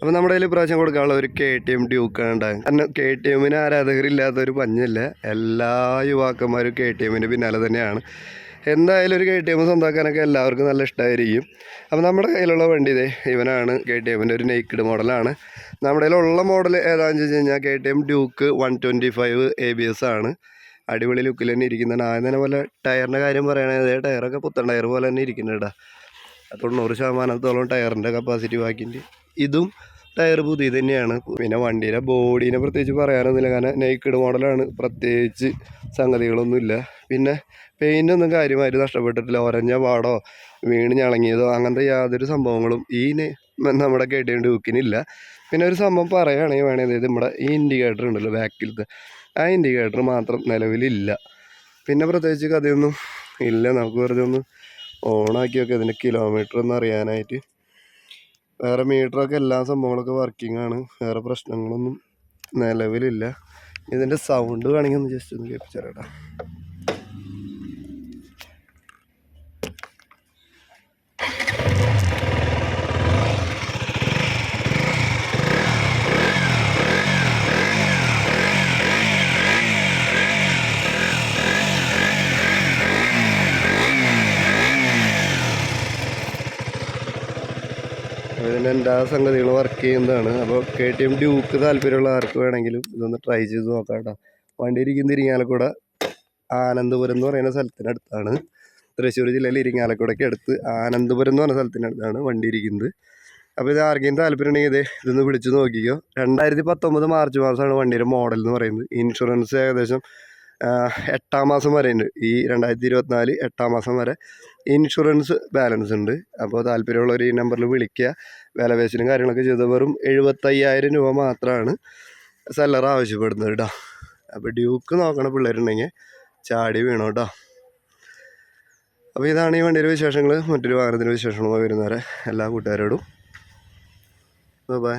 അപ്പോൾ നമ്മുടെ കയ്യിൽ പ്രാവശ്യം കൊടുക്കാനുള്ള ഒരു കെ ടി എം ഡ്യൂക്കാണ് ഉണ്ടാകും കാരണം കെ ടി എമ്മിന് ആരാധകരില്ലാത്ത ഒരു പഞ്ഞില്ല? എല്ലാ യുവാക്കന്മാരും കെ ടി എമ്മിന്റെ പിന്നാലെ തന്നെയാണ്. എന്തായാലും ഒരു കെ ടി എം സ്വന്തമാക്കാനൊക്കെ എല്ലാവർക്കും നല്ല ഇഷ്ടമായിരിക്കും അപ്പോൾ നമ്മുടെ കയ്യിലുള്ള വണ്ടി ഇതേ ഇവനാണ് കെ ടി എമ്മിന്റെ ഒരു നെയ്ക്കിഡ് മോഡലാണ് നമ്മുടെ കയ്യിലുള്ള മോഡൽ ഏതാണെന്ന് വെച്ച് കഴിഞ്ഞാൽ K T M Duke one twenty five A B S ആണ്. അടിപൊളി ലുക്കിൽ തന്നെ ഇരിക്കുന്നതാണ് ആദ്യം തന്നെ പോലെ ടയറിന്റെ കാര്യം പറയുകയാണെങ്കിൽ അതേ ടയറൊക്കെ പുത്തൻ ടയർ പോലെ തന്നെ ഇരിക്കുന്നുണ്ട് തൊണ്ണൂറ് ശതമാനത്തോളം ടയറിന്റെ കപ്പാസിറ്റി ബാക്കിന്റെ ഇതും ടയർ പുതിയ തന്നെയാണ്. പിന്നെ വണ്ടിയുടെ ബോഡീനെ പ്രത്യേകിച്ച് പറയാനൊന്നുമില്ല. കാരണം നെയ്ക്കിഡ് മോഡലാണ് പ്രത്യേകിച്ച് സംഗതികളൊന്നുമില്ല. പിന്നെ പെയിന്റ് ഒന്നും കാര്യമായിട്ട് നഷ്ടപ്പെട്ടിട്ടില്ല. ഒരഞ്ഞ പാടോ വീണ് ഞളങ്ങിയതോ അങ്ങനത്തെ യാതൊരു സംഭവങ്ങളും ഈ നമ്മുടെ കെ ടി ഡ്യൂക്കിനില്ല പിന്നെ ഒരു സംഭവം പറയുകയാണെങ്കിൽ അതായത് നമ്മുടെ ഈ ഇൻഡിക്കേറ്റർ ഉണ്ടല്ലോ ബാക്കിലത്തെ ആ ഇൻഡിക്കേറ്റർ മാത്രം നിലവിലില്ല. പിന്നെ പ്രത്യേകിച്ച് കഥയൊന്നും ഇല്ല. നമുക്ക് വെറുതെ ഒന്ന് ഓണാക്കി വെക്കാം ഇതിന്റെ കിലോമീറ്റർ ഒന്ന് അറിയാനായിട്ട്. വേറെ മീറ്ററൊക്കെ എല്ലാ സംഭവങ്ങളൊക്കെ വർക്കിംഗ് ആണ്. വേറെ പ്രശ്നങ്ങളൊന്നും നിലവിലില്ല. ഇതിന്റെ സൗണ്ട് വേണമെങ്കിൽ ഒന്ന് ജസ്റ്റ് ഒന്ന് കേൾപ്പിച്ചേരാ ഇതിന്റെ എല്ലാ സംഗതികളും വർക്ക് ചെയ്യുന്നതാണ്. അപ്പോൾ കെ ടി എം ഡ്യൂക്ക് താല്പര്യമുള്ള ആർക്ക് വേണമെങ്കിലും ഇതൊന്ന് ട്രൈ ചെയ്ത് നോക്കാം കേട്ടോ. വണ്ടി ഇരിക്കുന്ന ഇരിങ്ങാലക്കുട ആനന്ദപുരം എന്ന് പറയുന്ന സ്ഥലത്തിനടുത്താണ് തൃശ്ശൂർ ജില്ലയിൽ ഇരിങ്ങാലക്കുടയ്ക്ക് അടുത്ത് ആനന്ദപുരം എന്ന് പറഞ്ഞ സ്ഥലത്തിനടുത്താണ് വണ്ടി ഇരിക്കുന്നത് അപ്പോൾ ഇത് ആർക്കെങ്കിലും താല്പര്യം ഉണ്ടെങ്കിൽ ഇതേ ഇതൊന്ന് വിളിച്ച് നോക്കിക്കോ. രണ്ടായിരത്തി പത്തൊമ്പത് മാർച്ച് മാസമാണ് വണ്ടിയുടെ മോഡൽ എന്ന് പറയുന്നത്. ഇൻഷുറൻസ് ഏകദേശം എട്ടാം മാസം വരെ ഉണ്ട്. ഈ രണ്ടായിരത്തി ഇരുപത്തിനാല് എട്ടാം മാസം വരെ ഇൻഷുറൻസ് ബാലൻസ് ഉണ്ട്. അപ്പോൾ താല്പര്യമുള്ളവർ ഈ നമ്പറിൽ വിളിക്കുക. വില പേശലും കാര്യങ്ങളൊക്കെ ചെയ്ത് വെറും എഴുപത്തയ്യായിരം രൂപ മാത്രമാണ് സെല്ലർ ആവശ്യപ്പെടുന്നത് കേട്ടോ അപ്പോൾ ഡ്യൂക്ക് നോക്കണ പിള്ളേരുണ്ടെങ്കിൽ ചാടി വീണോ കേട്ടോ അപ്പോൾ ഇതാണ് ഈ വണ്ടിയുടെ വിശേഷങ്ങൾ. മറ്റൊരു വാഹനത്തിന്റെ വിശേഷങ്ങളുമായി വരുന്നവരെ എല്ലാ കൂട്ടുകാരോടും. ബൈ